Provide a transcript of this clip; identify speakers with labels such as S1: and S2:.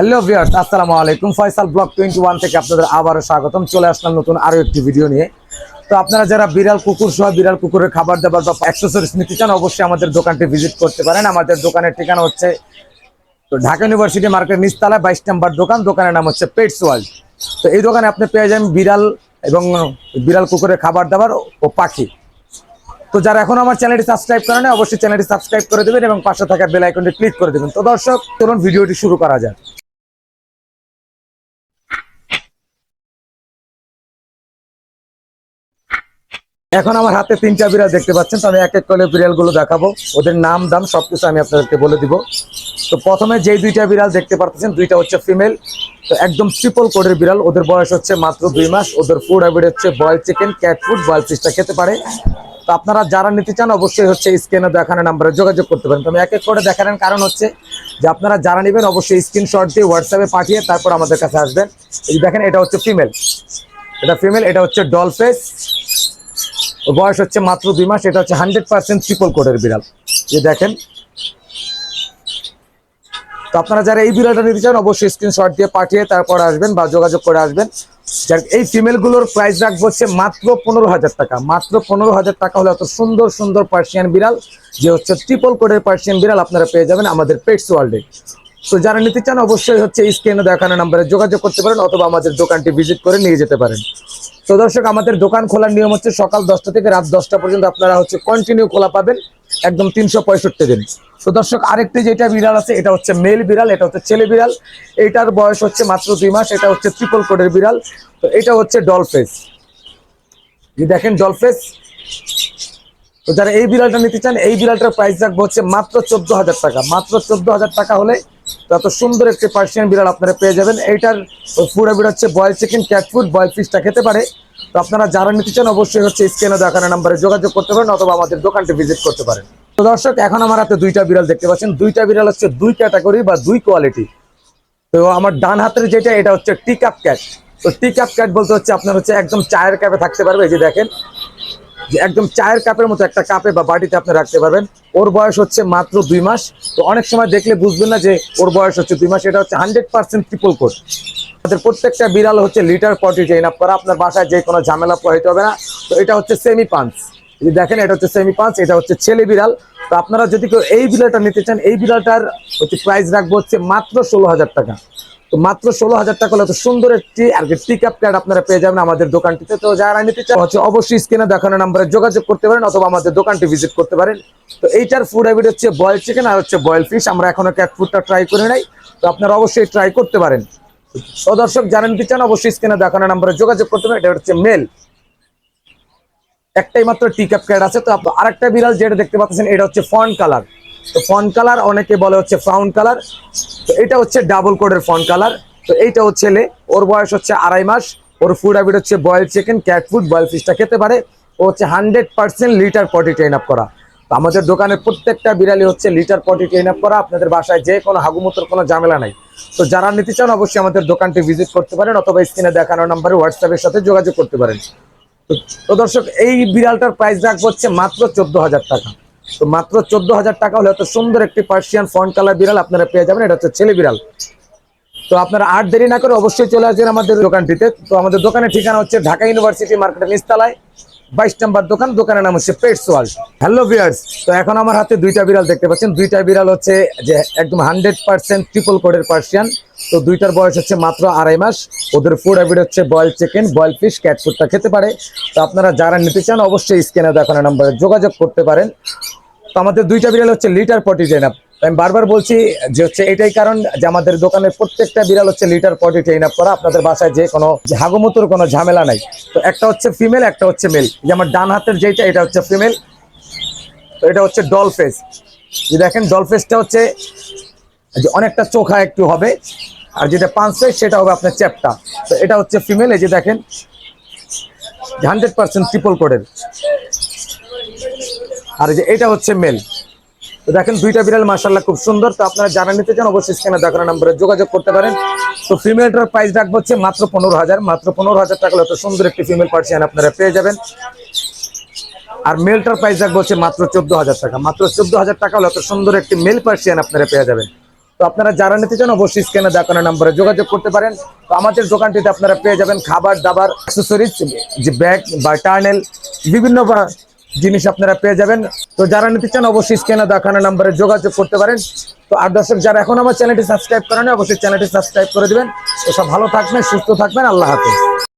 S1: Hello viewers আসসালামু আলাইকুম। Faisal blog twenty one থেকে আপনাদের আবারও স্বাগতম। চলে আসলাম নতুন আরও একটি ভিডিও নিয়ে। তো আপনারা যারা বিড়াল কুকুর সহ বিড়াল কুকুরের খাবার দাবার বা অ্যাক্সেসরিজ নিতে চান, অবশ্যই আমাদের দোকানটি ভিজিট করতে পারেন। আমাদের দোকানের ঠিকানা হচ্ছে তো ঢাকা ইউনিভার্সিটি মার্কেট নিচতলায় বাইশ নাম্বার দোকান। দোকানের নাম হচ্ছে পেটস ওয়ার্ল্ড তো এই দোকানে আপনি পেয়ে যাবেন বিড়াল এবং বিড়াল কুকুরের খাবার দাবার ও পাখি। তো যারা এখন আমার চ্যানেলটি সাবস্ক্রাইব করেন অবশ্যই চ্যানেলটি সাবস্ক্রাইব করে দেবেন এবং পাশে থাকা বেল আইকনটি ক্লিক করে দেবেন। তো দর্শক, চলুন ভিডিওটি শুরু করা যাক। এখন আমার হাতে তিনটা বিড়াল দেখতে পাচ্ছেন, তো আমি এক এক করে বিড়ালগুলো দেখাবো। ওদের নাম, দাম, সবকিছু আমি আপনাদেরকে বলে দিব। তো প্রথমে যেই দুইটা বিড়াল দেখতে পাচ্ছেন দুইটা হচ্ছে ফিমেল তো একদম ট্রিপল কোডের বিড়াল। ওদের বয়স হচ্ছে মাত্র দুই মাস, ওদের ফুড হ্যাবিট হচ্ছে boil chicken cat food boil ফিশটা খেতে পারে। তো আপনারা যারা নিতে চান, অবশ্যই হচ্ছে স্ক্রিনে দেখানো নাম্বারে যোগাযোগ করতে পারেন। তো আমি এক এক করে দেখানোর কারণ হচ্ছে যে আপনারা যারা নেবেন, অবশ্যই স্ক্রিনশট দিয়ে হোয়াটসঅ্যাপে পাঠিয়ে তারপর আমাদের কাছে আসবেন। এই দেখেন, এটা হচ্ছে ফিমেল এটা ফিমেল এটা হচ্ছে ডল ফেস ওর বয়স হচ্ছে মাত্র দুই মাস, এটা হচ্ছে হান্ড্রেড পার্সেন্ট ট্রিপল কোডের বিড়াল। যে দেখেন। তো আপনারা যারা এই বিড়ালটা নিতে চান, অবশ্যই স্ক্রিনশট দিয়ে পাঠিয়ে তারপর আসবেন বা যোগাযোগ করে আসবেন। এই ফিমেলগুলোর প্রাইস রাখব হচ্ছে মাত্র পনেরো হাজার টাকা। মাত্র পনেরো হাজার টাকা হলে এত সুন্দর সুন্দর পার্সিয়ান বিড়াল, যে হচ্ছে ট্রিপল কোডের পার্সিয়ান বিড়াল আপনারা পেয়ে যাবেন আমাদের পেটস ওয়ার্ল্ডে তো যারা নিতে চান, অবশ্যই হচ্ছে স্ক্রিনে দেখানো নাম্বারে যোগাযোগ করতে পারেন অথবা আমাদের দোকানটি ভিজিট করে নিয়ে যেতে পারেন। তো দর্শক, আমাদের দোকান খোলার নিয়ম হচ্ছে সকাল দশটা থেকে রাত দশটা পর্যন্ত আপনারা হচ্ছে কন্টিনিউ খোলা পাবেন, একদম তিনশো পঁয়ষট্টি দিন। তো দর্শক, আরেকটি যেটা বিড়াল আছে, এটা হচ্ছে মেল বিড়াল, এটা হচ্ছে ছেলে বিড়াল। এইটার বয়স হচ্ছে মাত্র দুই মাস, এটা হচ্ছে ত্রিপল কোডের বিড়াল। তো এটা হচ্ছে ডলফেস দেখেন ডলফেস তো যারা এই বিড়ালটা নিতে চান, এই বিড়ালটার প্রাইস রাখব হচ্ছে মাত্র চোদ্দ হাজার টাকা। মাত্র চোদ্দ হাজার টাকা হলে তত সুন্দর একটি পার্সিয়ান বিড়াল আপনারা পেয়ে যাবেন। এইটার ফুড হ্যাবিট হচ্ছে boil chicken cat food boil ফিশটা খেতে পারে। তো আপনারা যারা নিতে চান অবশ্যই হচ্ছে স্ক্রিনে দেখানো নাম্বারে যোগাযোগ করতে পারেন অথবা আমাদের দোকানটি ভিজিট করতে পারেন। তো দর্শক, এখন আমার হাতে দুইটা বিড়াল দেখতে পাচ্ছেন। দুইটা বিড়াল হচ্ছে দুই ক্যাটাগরি বা দুই কোয়ালিটি তো আমার ডান হাতের যেটা, এটা হচ্ছে টিক আপ ক্যাট তো টিক আপ ক্যাট বলতে হচ্ছে আপনার হচ্ছে একদম চায়ের ক্যাপে থাকতে পারবে, এই যে দেখেন। যে একদম চায়ের কাপের মতো একটা কাপে বা বাটিতে আপনি রাখতে পারবেন। ওর বয়স হচ্ছে মাত্র দুই মাস। তো অনেক সময় দেখলে বুঝবেন না যে ওর বয়স হচ্ছে দুই মাস। এটা হচ্ছে হান্ড্রেড পার্সেন্ট ট্রিপল কোট আমাদের প্রত্যেকটা বিড়াল হচ্ছে লিটার পটি ট্রেন আপ করা। আপনার বাসায় যে কোনো ঝামেলা পোহাইতে হবে না। তো এটা হচ্ছে সেমি পাঞ্চ যদি দেখেন, এটা হচ্ছে সেমি পাঞ্চ এটা হচ্ছে ছেলে বিড়াল। তো আপনারা যদি কেউ এই বিড়ালটা নিতে চান, এই বিড়ালটার হচ্ছে প্রাইস রাখব হচ্ছে মাত্র ষোলো হাজার টাকা। তো মাত্র ষোলো হাজার টাকা হলে সুন্দর একটি আর কি টিক আপ কার্ড আপনারা পেয়ে যাবেন আমাদের দোকানটিতে। তো যারা নিতে চান, হচ্ছে অবশ্যই স্ক্রিনে দেখানো নাম্বারে যোগাযোগ করতে পারেন অথবা আমাদের দোকানটি ভিজিট করতে পারেন। তো এইটার ফুড হ্যাবিট হচ্ছে বয়েল চিকেন আর হচ্ছে বয়েল ফিশ আমরা এখনও ক্যাট ফুডটা ট্রাই করে নাই, তো আপনারা অবশ্যই ট্রাই করতে পারেন। তো দর্শক, যারা নিতে চান অবশ্যই স্ক্রিনে দেখানো নাম্বারে যোগাযোগ করতে পারেন, এটা হচ্ছে মেল একটাই মাত্র টিক আপ কার্ড আছে, তো আরেকটা বিড়াল যেটা দেখতে পাচ্ছেন, এটা হচ্ছে ফন কালার তো ফন কালার অনেকে বলে হচ্ছে ফাউন কালার। তো এটা হচ্ছে ডাবল কোডের ফন কালার। তো এইটা হচ্ছে ছেলে ওর বয়স হচ্ছে আড়াই মাস। ওর ফুড হ্যাবিট হচ্ছে boil chicken cat food boil ফিশটা খেতে পারে। ও হচ্ছে hundred percent litter potty train up করা। তো আমাদের দোকানের প্রত্যেকটা বিড়ালি হচ্ছে লিটার পটি ট্রেন আপ করা। আপনাদের বাসায় যে কোনো হাগুমুতোর কোনো ঝামেলা নাই। তো যারা নিতে চান অবশ্যই আমাদের দোকানটি ভিজিট করতে পারেন অথবা স্ক্রিনে দেখানো নাম্বারে হোয়াটসঅ্যাপের সাথে যোগাযোগ করতে পারেন। তো দর্শক, এই বিড়ালটার প্রাইস রাখব হচ্ছে মাত্র চোদ্দ হাজার টাকা। তো মাত্র চোদ্দ হাজার টাকা হলে এত সুন্দর একটি পার্সিয়ান ফন্ট কালার বিড়াল আপনারা পেয়ে যাবেন। এটা হচ্ছে ছেলে বিড়াল। তো আপনারা আর দেরি না করে অবশ্যই চলে আসবেন আমাদের দোকানটিতে। তো আমাদের দোকানের ঠিকানা হচ্ছে ঢাকা ইউনিভার্সিটি মার্কেটের নিচতলায়, বাইশ নাম্বার দোকান। দোকানের নাম হচ্ছে পেটস ওয়ার্ল্ড হ্যালো বিয়ার্স তো এখন আমার হাতে দুইটা বিড়াল দেখতে পাচ্ছেন। দুইটা বিড়াল হচ্ছে যে একদম হান্ড্রেড পার্সেন্ট ট্রিপল কোডের পার্সিয়ান তো দুইটার বয়স হচ্ছে মাত্র আড়াই মাস। ওদের ফুড হ্যাবিট হচ্ছে boil chicken boil fish cat ফুডটা খেতে পারে। তো আপনারা যারা নিতে চান, অবশ্যই স্ক্রিনে দেখানো নাম্বারে যোগাযোগ করতে পারেন। তো আমাদের দুইটা বিড়াল হচ্ছে লিটার পটি ট্রেন আপ আমি বারবার বলছি যে হচ্ছে এটাই কারণ যে আমাদের দোকানের প্রত্যেকটা বিড়াল হচ্ছে লিটার পটি ট্রেন আপ করা। আপনাদের বাসায় যে কোনো হাগুমতুর কোনো ঝামেলা নাই। তো একটা হচ্ছে ফিমেল, একটা হচ্ছে মেল। যে আমার ডান হাতের যেটা এটা হচ্ছে ফিমেল। তো এটা হচ্ছে ডল ফেস। যে দেখেন, ডল ফেসটা হচ্ছে যে অনেকটা চোখা একটু হবে, আর যেটা পাঁচ ফেস, সেটা হবে আপনার চ্যাপটা। তো এটা হচ্ছে ফিমেল, এই যে দেখেন। হান্ড্রেড পার্সেন্ট ট্রিপল কোডের। আর যে এটা হচ্ছে মেল তো দেখেন, দুইটা বিড়াল মার্শাল্লাহ খুব সুন্দর। তো আপনারা জানা নিতে চান, অবশ্যই স্ক্রিনে দেখানো নাম্বারে যোগাযোগ করতে পারেন। তো ফিমেলটার প্রাইস রাখব হচ্ছে মাত্র পনেরো হাজার। মাত্র পনেরো হাজার টাকা হলে সুন্দর একটি ফিমেল পার্সিয়ান আপনারা পেয়ে যাবেন। আর মেলটার প্রাইস রাখব হচ্ছে মাত্র চোদ্দ হাজার টাকা। মাত্র চোদ্দ হাজার টাকা হলে সুন্দর একটি মেল পার্সিয়ান আপনারা পেয়ে যাবেন। তো আপনারা যারা নিতে চান, অবশ্যই স্ক্যানে দেখানো নাম্বারে যোগাযোগ করতে পারেন। তো আমাদের দোকানটিতে আপনারা পেয়ে যাবেন খাবার দাবার অ্যাক্সেসরিজ যে ব্যাগ বা টার্নেল, বিভিন্ন জিনিস আপনারা পেয়ে যাবেন। তো যারা নিতে চান, অবশ্যই স্ক্যানে দেখানো নাম্বারে যোগাযোগ করতে পারেন। তো আর দর্শক, যারা এখন আমার চ্যানেলটি সাবস্ক্রাইব করেন অবশ্যই চ্যানেলটি সাবস্ক্রাইব করে দেবেন। তো সব ভালো থাকবেন, সুস্থ থাকবেন, আল্লাহ হাফেজ।